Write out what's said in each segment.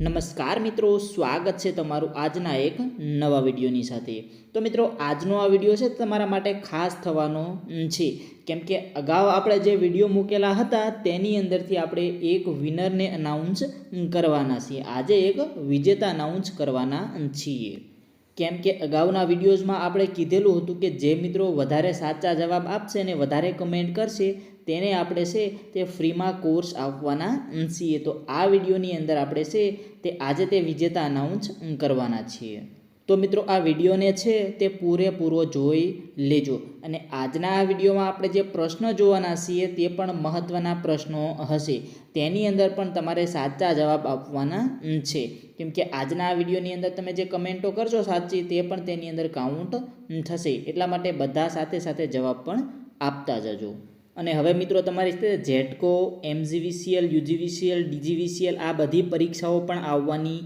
નમસ્કાર મિત્રો, સ્વાગત છે તમારું આજના એક નવા વિડીયોની સાથે. તો મિત્રો, આજનો આ વીડિયો છે તમારા માટે ખાસ થવાનો છે. કેમ કે અગાઉ આપણે જે વીડિયો મૂકેલા હતા તેની અંદરથી આપણે એક વિનરને અનાઉન્સ કરવાના છીએ. આજે એક વિજેતા અનાઉન્સ કરવાના છીએ. કેમ કે અગાઉના વિડીયોઝમાં આપણે કીધેલું હતું કે જે મિત્રો વધારે સાચા જવાબ આપશે ને વધારે કમેન્ટ કરશે, તેને આપણે છે તે ફ્રીમાં કોર્સ આપવાના છીએ. તો આ વિડીયોની અંદર આપણે છે તે આજે તે વિજેતા અનાઉન્સ કરવાના છીએ. તો મિત્રો આ વિડીયોને છે તે પૂરેપૂરો જોઈ લેજો. અને આજના આ વિડીયોમાં આપણે જે પ્રશ્નો જોવાના છીએ તે પણ મહત્ત્વના પ્રશ્નો હશે. તેની અંદર પણ તમારે સાચા જવાબ આપવાના છે. કેમ કે આજના આ વિડીયોની અંદર તમે જે કમેન્ટો કરશો સાચી તે પણ તેની અંદર કાઉન્ટ થશે. એટલા માટે બધા સાથે સાથે જવાબ પણ આપતા જજો. અને હવે મિત્રો તમારી સાથે જેટકો એમજીવીસીએલ, યુજીવીસીએલ, ડીજીવીસીએલ આ બધી પરીક્ષાઓ પણ આવવાની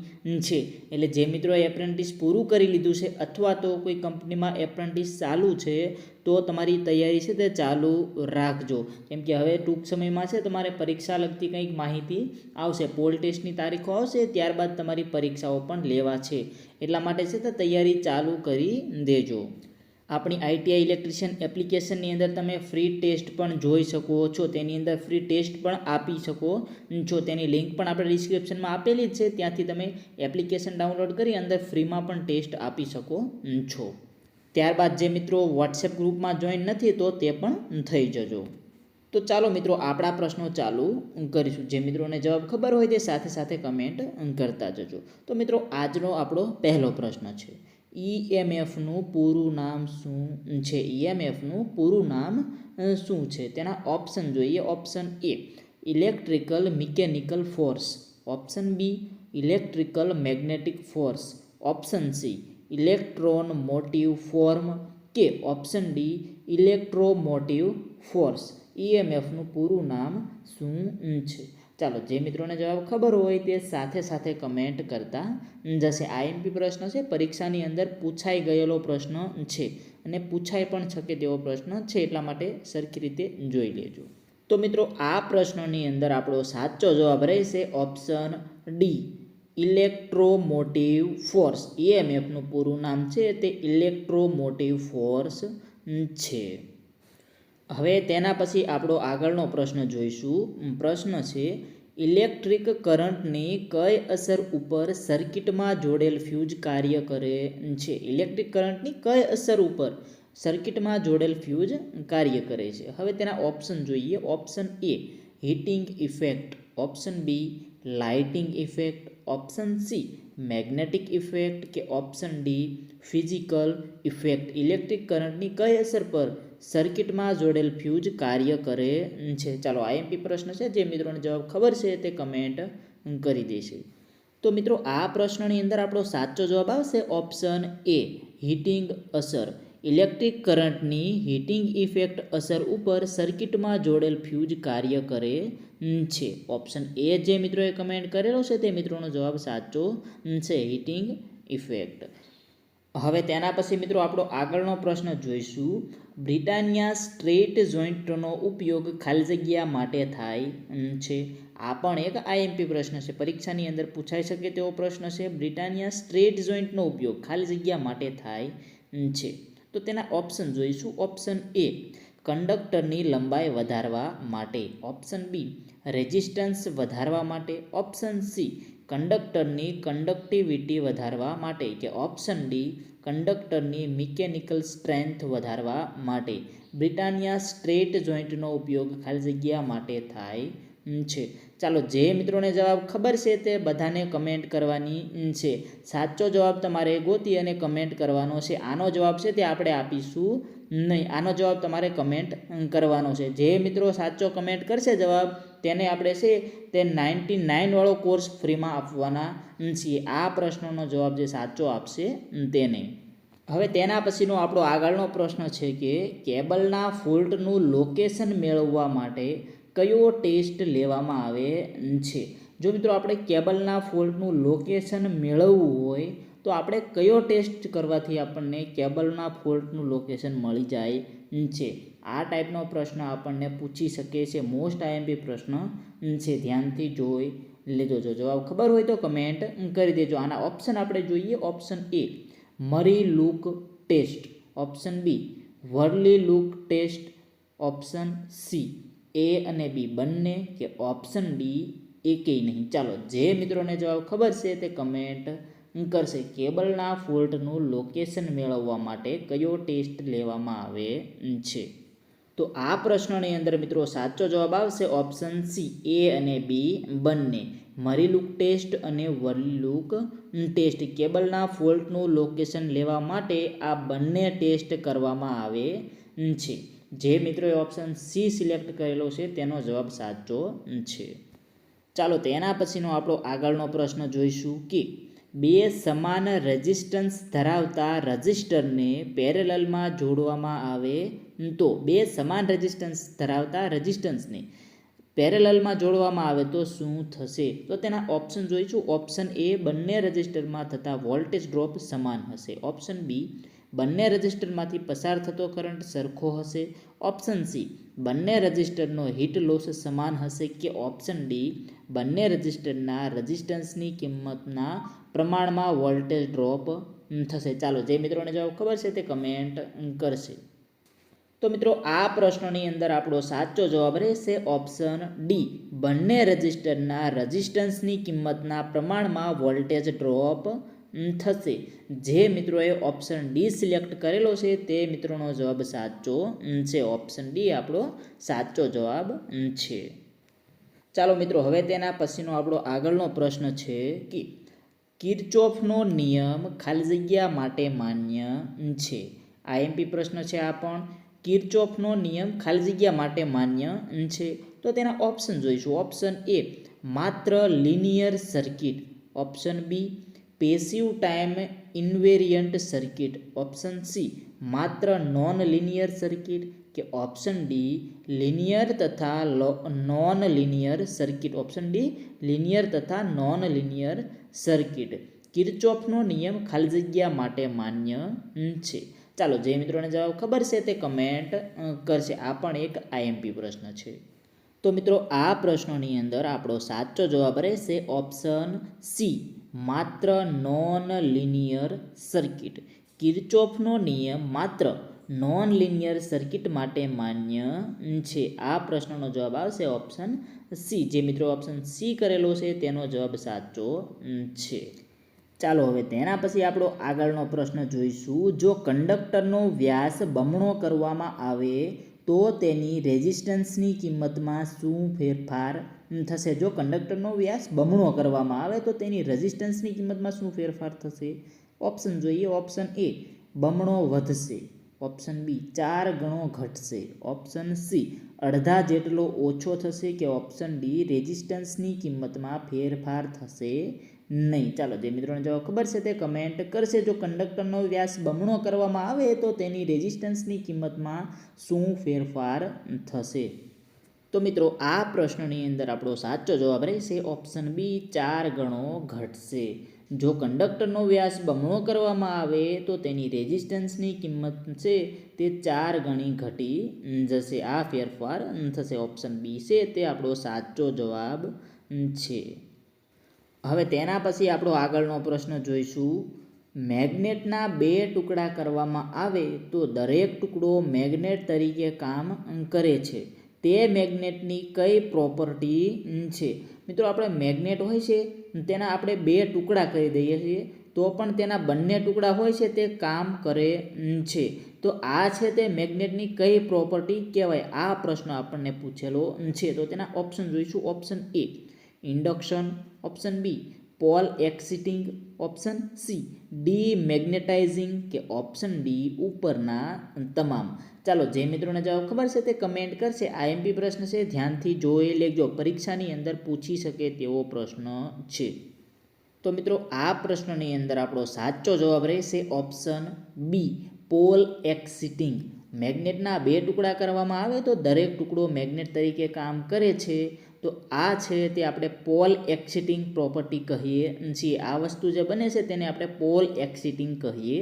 છે. એટલે જે મિત્રોએ એપ્રેન્ટિસ પૂરું કરી લીધું છે અથવા તો કોઈ કંપનીમાં એપ્રેન્ટિસ ચાલુ છે, તો તમારી તૈયારી છે તે ચાલુ રાખજો. કેમ કે હવે ટૂંક સમયમાં છે તમારે પરીક્ષા લગતી કંઈક માહિતી આવશે. પોલ ટેસ્ટની તારીખો આવશે, ત્યારબાદ તમારી પરીક્ષાઓ પણ લેવા છે. એટલા માટે છે તે તૈયારી ચાલુ કરી દેજો. આપણી આઈટીઆઈ ઇલેક્ટ્રિશિયન એપ્લિકેશનની અંદર તમે ફ્રી ટેસ્ટ પણ જોઈ શકો છો. તેની અંદર ફ્રી ટેસ્ટ પણ આપી શકો છો. તેની લિંક પણ આપણે ડિસ્ક્રિપ્શનમાં આપેલી જ છે. ત્યાંથી તમે એપ્લિકેશન ડાઉનલોડ કરી અંદર ફ્રીમાં પણ ટેસ્ટ આપી શકો છો. ત્યારબાદ જે મિત્રો વોટ્સએપ ગ્રુપમાં જોઈન નથી તો તે પણ થઈ જજો. તો ચાલો મિત્રો આપણા પ્રશ્નો ચાલુ કરીશું. જે મિત્રોને જવાબ ખબર હોય તે સાથે સાથે કમેન્ટ કરતા જજો. તો મિત્રો આજનો આપણો પહેલો પ્રશ્ન છે. ઈએમએફનું પૂરું નામ શું છે? ઈએમએફનું પૂરું નામ શું છે? તેના ઓપ્શન જોઈએ. Option A electrical mechanical force option B electrical magnetic force option C electron motive form કે ઓપ્શન ડી ઇલેક્ટ્રોમોટિવ ફોર્સ ઈએમએફનું પૂરું નામ શું છે? ચાલો, જે મિત્રોને જવાબ ખબર હોય તે સાથે સાથે કમેન્ટ કરતા જશે. આઈએમપી પ્રશ્ન છે, પરીક્ષાની અંદર પૂછાઈ ગયેલો પ્રશ્ન છે અને પૂછાઈ પણ શકે તેવો પ્રશ્ન છે, એટલા માટે સરખી રીતે જોઈ લેજો. તો મિત્રો, આ પ્રશ્નની અંદર આપણો સાચો જવાબ રહેશે ઓપ્શન ડી ઇલેક્ટ્રોમોટિવ ફોર્સ ઈએમએફનું પૂરું નામ છે, તે ઇલેક્ટ્રોમોટિવ ફોર્સ છે. હવે તેના પછી આપણો આગળનો પ્રશ્ન જોઈશું. પ્રશ્ન છે, ઇલેક્ટ્રિક કરંટની કઈ અસર ઉપર સર્કિટમાં જોડેલ ફ્યુઝ કાર્ય કરે છે? ઇલેક્ટ્રિક કરંટની કઈ અસર ઉપર સર્કિટમાં જોડેલ ફ્યુઝ કાર્ય કરે છે? હવે તેના ઓપ્શન જોઈએ. Option A, heating effect. Option B, lighting effect. Option C, magnetic effect. કે option D, physical effect. Electric કરંટની કઈ અસર પર સર્કિટમાં જોડેલ ફ્યુઝ કાર્ય કરે છે. ચાલો આઈએમપી પ્રશ્ન છે. જે મિત્રોને જવાબ ખબર છે તે કમેન્ટ કરી દેશે. તો મિત્રો, આ પ્રશ્નની અંદર આપણો સાચો જવાબ આવશે ઓપ્શન એ હીટિંગ અસર. ઇલેક્ટ્રિક કરંટની હીટિંગ ઇફેક્ટ અસર ઉપર સર્કિટમાં જોડેલ ફ્યુઝ કાર્ય કરે છે. ઓપ્શન એ જે મિત્રોએ કમેન્ટ કરેલો છે તે મિત્રોનો જવાબ સાચો છે હીટિંગ ઇફેક્ટ હવે તેના પછી મિત્રો, આપણો આગળનો પ્રશ્ન જોઈશું. બ્રિટાનિયા સ્ટ્રેટ જોઈન્ટનો ઉપયોગ ખાલી જગ્યા માટે થાય છે. આ પણ એક આઈએમપી પ્રશ્ન છે. પરીક્ષાની અંદર પૂછાઈ શકે તેવો પ્રશ્ન છે. બ્રિટાનિયા સ્ટ્રેટ જોઈન્ટનો ઉપયોગ ખાલી જગ્યા માટે થાય છે. તો તેના ઓપ્શન જોઈશું. ઓપ્શન એ, કંડક્ટરની લંબાઈ વધારવા માટે. ઓપ્શન બી, રેઝિસ્ટન્સ વધારવા માટે. ઓપ્શન સી, કંડક્ટરની કંડક્ટિવિટી વધારવા માટે કે ઓપ્શન ડી કંડક્ટરની મિકેનિકલ સ્ટ્રેન્થ વધારવા માટે બ્રિટાનિયા સ્ટ્રેટ જોઈન્ટનો ઉપયોગ ખાલી જગ્યા માટે થાય છે. ચાલો જે મિત્રોને જવાબ ખબર છે તે બધાને કમેન્ટ કરવાની છે. સાચો જવાબ તમારે ગોતી અને કમેન્ટ કરવાનો છે. આનો જવાબ છે તે આપણે આપીશું નહીં. આનો જવાબ તમારે કમેન્ટ કરવાનો છે. જે મિત્રો સાચો કમેન્ટ કરશે જવાબ, તેને આપણે છે તે નાઇન્ટી નાઇનવાળો કોર્સ ફ્રીમાં આપવાના છીએ. આ પ્રશ્નનો જવાબ જે સાચો આપશે તેને. હવે તેના પછીનો આપણો આગળનો પ્રશ્ન છે કે કેબલના ફોલ્ટનું લોકેશન મેળવવા માટે કયો ટેસ્ટ લેવામાં આવે છે? જો મિત્રો આપણે કેબલના ફોલ્ટનું લોકેશન મેળવવું હોય, તો આપણે કયો ટેસ્ટ કરવાથી આપણને કેબલના ફોલ્ટનું લોકેશન મળી જાય છે? આ ટાઈપનો પ્રશ્ન આપણને પૂછી શકે છે. મોસ્ટ આઈએમપી પ્રશ્ન છે. ધ્યાનથી જોઈ લેજો. જો જવાબ ખબર હોય તો કમેન્ટ કરી દેજો. આના ઓપ્શન આપણે જોઈએ. Option A Murray loop test. Option B Varley loop test. Option C A અને બી બંને કે ઓપ્શન ડી એકેય નહીં. ચાલો, જે મિત્રોને જવાબ ખબર છે તે કમેન્ટ કરશે. કેબલના ફોલ્ટનું લોકેશન મેળવવા માટે કયો ટેસ્ટ લેવામાં આવે છે? તો આ પ્રશ્નની અંદર મિત્રો સાચો જવાબ આવશે ઓપ્શન સી એ અને બી બંને. મરીલુક ટેસ્ટ અને વરલુક ટેસ્ટ કેબલના ફોલ્ટનું લોકેશન લેવા માટે આ બંને ટેસ્ટ કરવામાં આવે છે. જે મિત્રોએ ઓપ્શન સી સિલેક્ટ કરેલો છે, તેનો જવાબ સાચો છે. ચાલો તેના પછીનો આપણો આગળનો પ્રશ્ન જોઈશું કે બે સમાન રેઝિસ્ટન્સ ધરાવતા રજિસ્ટરને પેરેલલમાં જોડવામાં આવે તો બે સમાન રેઝિસ્ટન્સ ધરાવતા રેઝિસ્ટન્સને પેરેલલમાં જોડવામાં આવે તો શું થશે? તો તેના ઓપ્શન જોઈશું. ઓપ્શન એ બંને રજિસ્ટરમાં થતા વોલ્ટેજ ડ્રોપ સમાન હશે. ઓપ્શન બી બંને રજિસ્ટરમાંથી પસાર થતો કરંટ સરખો હશે. ઓપ્શન સી, બંને રજિસ્ટરનો હીટ લોસ સમાન હશે કે ઓપ્શન ડી, બંને રજિસ્ટરના રજિસ્ટન્સની કિંમતના પ્રમાણમાં વોલ્ટેજ ડ્રોપ થશે. ચાલો, જે મિત્રોને જવાબ ખબર છે તે કમેન્ટ કરશે. તો મિત્રો, આ પ્રશ્નની અંદર આપણો સાચો જવાબ રહેશે ઓપ્શન ડી, બંને રજિસ્ટરના રજિસ્ટન્સની કિંમતના પ્રમાણમાં વોલ્ટેજ ડ્રોપ થશે. જે મિત્રોએ ઓપ્શન ડી સિલેક્ટ કરેલો છે, તે મિત્રોનો જવાબ સાચો છે. ઓપ્શન ડી આપણો સાચો જવાબ છે. ચાલો મિત્રો, હવે તેના પછીનો આપણો આગળનો પ્રશ્ન છે કે કિર્ચોફનો નિયમ ખાલી જગ્યા માટે માન્ય છે. આઈએમપી પ્રશ્ન છે આ પણ. કિર્ચોફનો નિયમ ખાલી જગ્યા માટે માન્ય છે. તો તેના ઓપ્શન જોઈશું. ઓપ્શન એ માત્ર linear circuit option B passive time invariant circuit, option C, માત્ર નોન લિનિયર સર્કિટ કે ઓપ્શન ડી લિનિયર તથા non linear circuit, option D linear તથા નોન લિનિયર સર્કિટ. કિર્ચોફનો નિયમ ખાલી જગ્યા માટે માન્ય છે. ચાલો, જે મિત્રોને જવાબ ખબર છે તે કમેન્ટ કરશે. આ પણ એક આઈએમપી પ્રશ્ન છે. તો મિત્રો આ પ્રશ્નોની અંદર આપણો સાચો જવાબ રહેશે ઓપ્શન સી, માત્ર નોન લિનિયર સર્કિટ કિર્ચોફનો નિયમ માત્ર નોન લિનિયર સર્કિટ માટે માન્ય છે. આ પ્રશ્નનો જવાબ આવશે ઓપ્શન સી. જે મિત્રો ઓપ્શન સી કરેલો છે, તેનો જવાબ સાચો છે. ચાલો હવે તેના પછી આપણો આગળનો પ્રશ્ન જોઈશું. જો કંડક્ટરનો વ્યાસ બમણો કરવામાં આવે તો તેની રેઝિસ્ટન્સની કિંમતમાં શું ફેરફાર? થશે. જો કંડક્ટરનો વ્યાસ બમણો કરવામાં આવે, તો તેની રેઝિસ્ટન્સની કિંમતમાં શું ફેરફાર થશે? ઓપ્શન જોઈએ. ઓપ્શન એ, બમણો વધશે. ઓપ્શન બી, ચાર ગણો ઘટશે. ઓપ્શન સી, અડધા જેટલો ઓછો થશે કે ઓપ્શન ડી, રેઝિસ્ટન્સની કિંમતમાં ફેરફાર થશે? નહીં. ચાલો, જે મિત્રોને જવાબ ખબર છે તે કમેન્ટ કરશે. જો કંડક્ટરનો વ્યાસ બમણો કરવામાં આવે, તો તેની રેઝિસ્ટન્સની કિંમતમાં શું ફેરફાર થશે? તો મિત્રો, આ પ્રશ્નની અંદર આપણો સાચો જવાબ રહેશે. ઓપ્શન બી ચાર ગણો ઘટશે. જો કંડક્ટરનો વ્યાસ બમણો કરવામાં આવે, તો તેની રેઝિસ્ટન્સની કિંમત છે તે ચાર ગણી ઘટી જશે. આ ફેરફાર થશે. ઓપ્શન બી છે તે આપણો સાચો જવાબ છે. હવે તેના પછી આપણો આગળનો પ્રશ્ન જોઈશું. મેગ્નેટના બે ટુકડા કરવામાં આવે તો દરેક ટુકડો મેગ્નેટ તરીકે કામ કરે છે. તે મેગ્નેટની કઈ પ્રોપર્ટી છે? મિત્રો, આપણે મેગ્નેટ હોય છે, તેના આપણે બે ટુકડા કરી દઈએ છીએ. તો પણ તેના બંને ટુકડા હોય છે, તે કામ કરે છે. તો આ છે તે મેગ્નેટની કઈ પ્રોપર્ટી? કહેવાય આ પ્રશ્ન આપણને પૂછેલો છે. તો તેના ઓપ્શન જોઈશું. Option A induction option B, pole exciting option C demagnetizing કે ઓપ્શન ડી, ઉપરના તમામ. ચાલો, જે મિત્રોને જવાબ ખબર છે તે કમેન્ટ કરશે. આઈએમપી પ્રશ્ન છે, ધ્યાનથી જોઈ લેજો. પરીક્ષાની અંદર પૂછી શકે તેવો પ્રશ્ન છે. તો મિત્રો, આ પ્રશ્નની અંદર આપણો સાચો જવાબ રહેશે ઓપ્શન બી, પોલ એક્સિટિંગ. મેગ્નેટના બે ટુકડા કરવામાં આવે તો દરેક ટુકડો મેગ્નેટ તરીકે કામ કરે છે. તો આ છે તે આપણે પોલ એક્સિટિંગ પ્રોપર્ટી કહીએ છીએ. આ વસ્તુ જે બને છે તેને આપણે પોલ એક્સિટિંગ કહીએ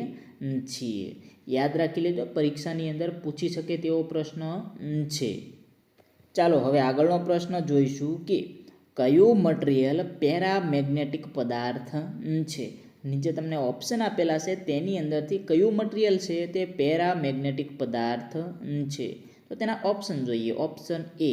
છીએ. યાદ રાખી લેજો, પરીક્ષાની અંદર પૂછી શકે તેવો પ્રશ્ન છે. ચાલો, હવે આગળનો પ્રશ્ન જોઈશું કે કયું મટીરિયલ પેરામેગ્નેટિક પદાર્થ છે? નીચે તમને ઓપ્શન આપેલા છે, તેની અંદરથી કયું મટીરિયલ છે તે પેરામેગ્નેટિક પદાર્થ છે? તો તેના ઓપ્શન જોઈએ. Option A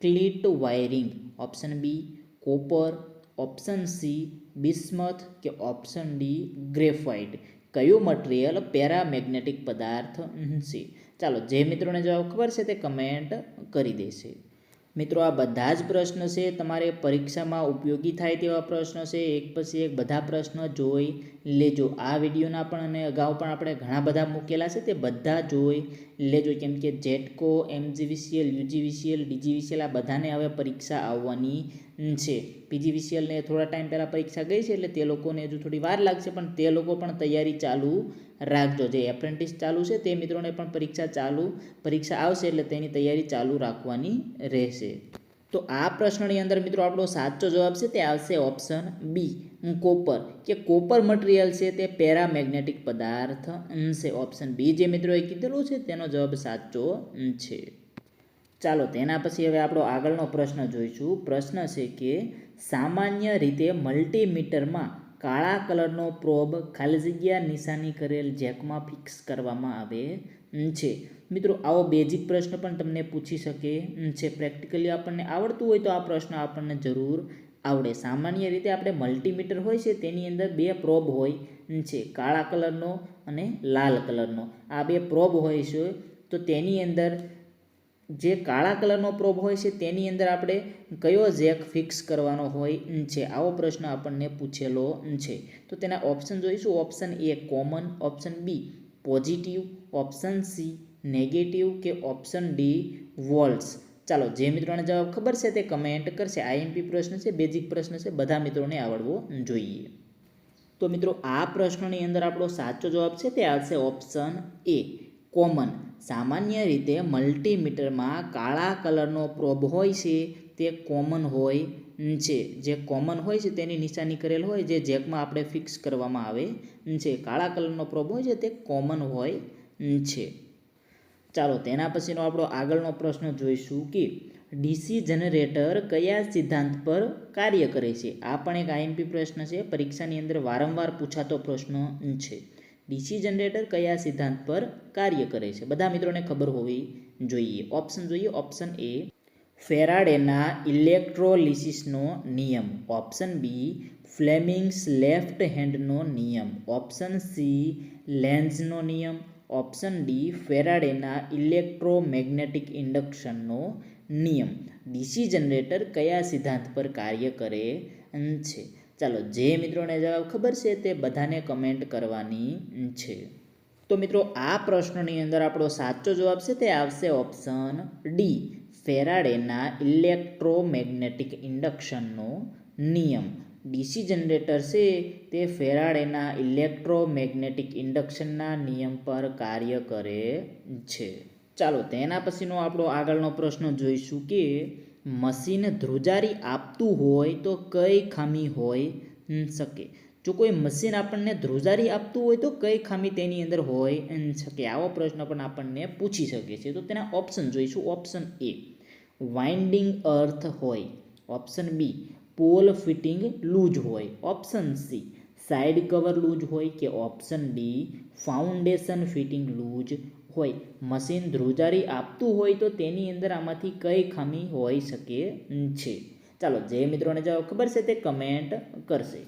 cleat wiring, option B copper, option C bismuth કે ઓપ્શન ડી ગ્રેફાઇટ. કયું મટીરિયલ પેરામેગ્નેટિક પદાર્થ છે? ચાલો, જે મિત્રોને જવાબ ખબર છે તે કમેન્ટ કરી દેશે. મિત્રો, આ બધા જ પ્રશ્ન છે. તમારે પરીક્ષામાં ઉપયોગી થાય તેવા પ્રશ્નો છે. એક પછી એક બધા પ્રશ્નો જોઈ લેજો. આ વિડીયોના પણ અને અગાઉ પણ આપણે ઘણા બધા મૂકેલા છે. તે બધા જોઈ લેજો. કેમ કે જેટકો એમજીવીસીએલ, યુજીવીસીએલ, ડીજીવીસીએલ આ બધાને હવે પરીક્ષા આવવાની છે. પીજીવીસીએલને થોડા ટાઈમ પહેલાં પરીક્ષા ગઈ છે એટલે તે લોકોને હજુ થોડી વાર લાગશે, પણ તે લોકો પણ તૈયારી ચાલુ રાખજો. જે એપ્રેન્ટિસ ચાલુ છે તે મિત્રોને પણ પરીક્ષા ચાલુ, પરીક્ષા આવશે એટલે તેની તૈયારી ચાલુ રાખવાની રહેશે. તો આ પ્રશ્નની અંદર મિત્રો આપણો સાચો જવાબ છે તે આવશે ઓપ્શન બી કોપર કે કોપર મટીરિયલ છે તે પેરામેગ્નેટિક પદાર્થ છે ઓપ્શન બી જે મિત્રોએ કીધેલું છે તેનો જવાબ સાચો છે. ચાલો, તેના પછી હવે આપણો આગળનો પ્રશ્ન જોઈશું. પ્રશ્ન છે કે સામાન્ય રીતે મલ્ટીમીટરમાં કાળા કલરનો પ્રોબ ખાલી જગ્યા નિશાની કરેલ જેકમાં ફિક્સ કરવામાં આવે છે. મિત્રો, આવો બેઝિક પ્રશ્ન પણ તમને પૂછી શકે છે. પ્રેક્ટિકલી આપણને આવડતું હોય તો આ પ્રશ્ન આપણને જરૂર આવડે. સામાન્ય રીતે આપણે મલ્ટીમીટર હોય છે, તેની અંદર બે પ્રોબ હોય છે. કાળા કલરનો અને લાલ કલરનો. આ બે પ્રોબ હોય છે, તો તેની અંદર જે કાળા કલરનો પ્રોબ હોય છે, તેની અંદર આપણે કયો જેક ફિક્સ કરવાનો હોય છે? આવો પ્રશ્ન આપણને પૂછેલો છે. તો તેના ઓપ્શન જોઈશું. Option A common option B positive option C negative કે ઓપ્શન ડી વોલ્સ ચાલો, જે મિત્રોને જવાબ ખબર છે તે કમેન્ટ કરશે. આઈએમપી પ્રશ્ન છે બેઝિક પ્રશ્ન છે, બધા મિત્રોને આવડવો જોઈએ. તો મિત્રો, આ પ્રશ્નની અંદર આપણો સાચો જવાબ છે તે આવશે ઓપ્શન એ કોમન સામાન્ય રીતે મલ્ટીમીટરમાં કાળા કલરનો પ્રોબ હોય છે, તે કોમન હોય છે. જે કોમન હોય છે, તેની નિશાની કરેલ હોય, જે જેકમાં આપણે ફિક્સ કરવામાં આવે છે. કાળા કલરનો પ્રોબ હોય છે, તે કોમન હોય છે. ચાલો, તેના પછીનો આપણો આગળનો પ્રશ્ન જોઈશું કે ડીસી જનરેટર કયા સિદ્ધાંત પર કાર્ય કરે છે? આ પણ એક આઈએમપી પ્રશ્ન છે. પરીક્ષાની અંદર વારંવાર પૂછાતો પ્રશ્ન છે. ડીસી જનરેટર કયા સિદ્ધાંત પર કાર્ય કરે છે? બધા મિત્રોને ખબર હોવી જોઈએ. ઓપ્શન જોઈએ. ઓપ્શન એ ફેરાડેના ઇલેક્ટ્રોલિસિસનો નિયમ. ઓપ્શન બી ફ્લેમિંગ્સ લેફ્ટ હેન્ડનો નિયમ. ઓપ્શન સી લેન્ઝનો નિયમ. ઓપ્શન ડી ફેરાડેના ઇલેક્ટ્રોમેગ્નેટિક ઇન્ડક્શનનો નિયમ. ડીસી જનરેટર કયા સિદ્ધાંત પર કાર્ય કરે છે? ચાલો, જે મિત્રોને જવાબ ખબર છે તે બધાને કમેન્ટ કરવાની છે. તો મિત્રો, આ પ્રશ્નની અંદર આપણો સાચો જવાબ છે તે આવશે ઓપ્શન ડી ફેરાડેના ઇલેક્ટ્રોમેગ્નેટિક ઇન્ડક્શનનો નિયમ. ડીસી જનરેટર છે તે ફેરાડેના ઇલેક્ટ્રોમેગ્નેટિક ઇન્ડક્શનના નિયમ પર કાર્ય કરે છે. ચાલો, તેના પછીનો આપણો આગળનો પ્રશ્ન જોઈશું કે મશીન ધ્રુજારી આપતું હોય તો કઈ ખામી હોય શકે. જો કોઈ મશીન આપણને ધ્રુજારી આપતું હોય તો કઈ ખામી તેની અંદર હોય શકે. આવો પ્રશ્ન પણ આપણને પૂછી શકે છે. તો તેના ઓપ્શન જોઈશું. ઓપ્શન એ વાઇન્ડિંગ અર્થ હોય. Option B pole fitting loose હોય. Option C side cover loose હોય કે option D foundation fitting loose હોય. મશીન ધ્રુજારી આપતું હોય તો તેની અંદર આમાંથી કઈ ખામી હોઈ શકે છે? ચાલો, જે મિત્રોને જવાબ ખબર છે તે કમેન્ટ કરશે.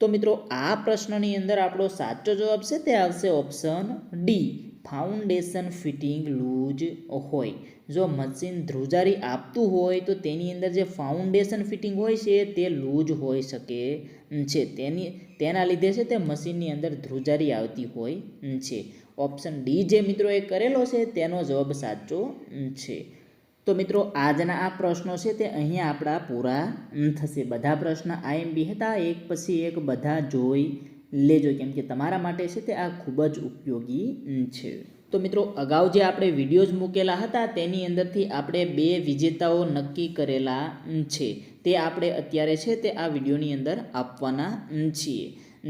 તો મિત્રો, આ પ્રશ્નની અંદર આપણો સાચો જવાબ છે તે આવશે option D foundation fitting loose હોય. જો મશીન ધ્રુજારી આપતું હોય તો તેની અંદર જે ફાઉન્ડેશન ફિટિંગ હોય છે તે લૂઝ હોઈ શકે છે. તેની, તેના લીધે છે તે મશીનની અંદર ધ્રુજારી આવતી હોય છે. ઓપ્શન ડી જે મિત્રોએ કરેલો છે તેનો જવાબ સાચો છે. તો મિત્રો, આજના આ પ્રશ્નો છે તે અહીંયા આપણા પૂરા થશે. બધા પ્રશ્ન આઈએમબી હતા, એક પછી એક બધા જોઈ લેજો, કેમ કે તમારા માટે છે તે આ ખૂબ જ ઉપયોગી છે. તો મિત્રો, અગાઉ જે આપણે વિડીયોઝ મૂકેલા હતા, તેની અંદરથી આપણે બે વિજેતાઓ નક્કી કરેલા છે. તે આપણે અત્યારે છે તે આ વિડીયોની અંદર આપવાના છીએ.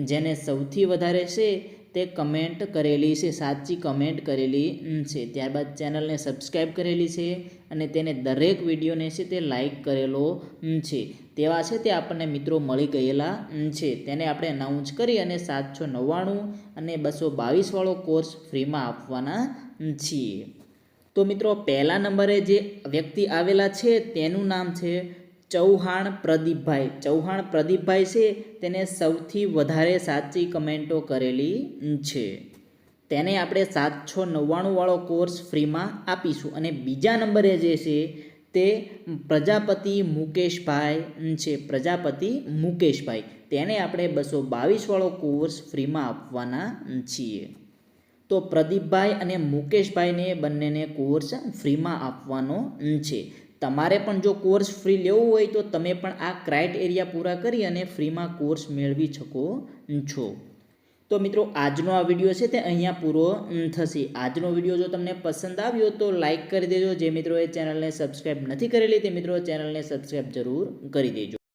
જેને સૌથી વધારે છે તે કમેન્ટ કરેલી છે, સાચી કમેન્ટ કરેલી છે. ત્યારબાદ ચેનલને સબસ્ક્રાઈબ કરેલી છે અને તેને દરેક વિડીયોને છે તે લાઈક કરેલો છે. તેવા છે તે આપણને મિત્રો મળી ગયેલા છે. તેને આપણે અનાઉન્સ કરી અને સાતસો નવ્વાણું અને બસો બાવીસવાળો કોર્સ ફ્રીમાં આપવાના છીએ. તો મિત્રો, પહેલા નંબરે જે વ્યક્તિ આવેલા છે, તેનું નામ છે ચૌહાણ પ્રદીપભાઈ. ચૌહાણ પ્રદીપભાઈ છે, તેને સૌથી વધારે સાચી કમેન્ટો કરેલી છે. તેને આપણે સાતસો નવ્વાણુંવાળો કોર્સ ફ્રીમાં આપીશું. અને બીજા નંબરે જે છે, તે પ્રજાપતિ મુકેશભાઈ છે. પ્રજાપતિ મુકેશભાઈ. તેને આપણે બસો બાવીસવાળો કોર્સ ફ્રીમાં આપવાના છીએ. તો પ્રદીપભાઈ અને મુકેશભાઈને બંનેને કોર્સ ફ્રીમાં આપવાનો છે. તમારે પણ જો કોર્સ ફ્રી લેવો હોય તો તમે પણ આ ક્રાઇટેરિયા પૂરા કરી અને ફ્રીમાં કોર્સ મેળવી શકો છો. તો મિત્રો, આજનો આ વીડિયો છે તે અહીંયા પૂરો થશે. આજનો વીડિયો જો તમને પસંદ આવ્યો તો લાઇક કરી દેજો. જે મિત્રોએ ચેનલને સબસ્ક્રાઈબ નથી કરેલી તે મિત્રો ચેનલને સબસ્ક્રાઈબ જરૂર કરી દેજો.